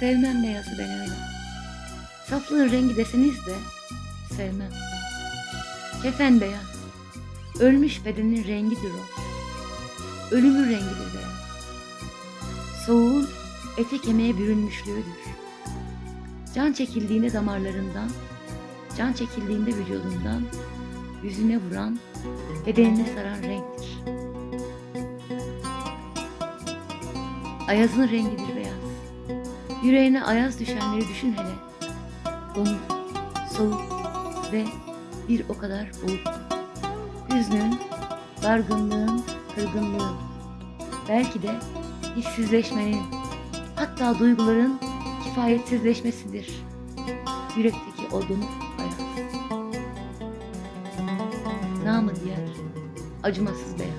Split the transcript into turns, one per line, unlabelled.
Sevmem beyazı ben öyle. Saflığın rengi deseniz de sevmem. Kefen beyaz. Ölmüş bedenin rengidir o. Ölümün rengidir beyaz. Soğuğun ete kemiğe bürünmüşlüğüdür. Can çekildiğinde damarlarından, can çekildiğinde vücudundan, yüzüne vuran, bedenine saran renktir. Ayazın rengidir. Yüreğine ayaz düşenleri düşün hele. Donuk, soğuk ve bir o kadar boğuk. Hüznün, dargınlığın, kırgınlığın, belki de hissizleşmenin, hatta duyguların kifayetsizleşmesidir. Yürekteki o donuk ayaz. Namı diğer acımasız beyaz.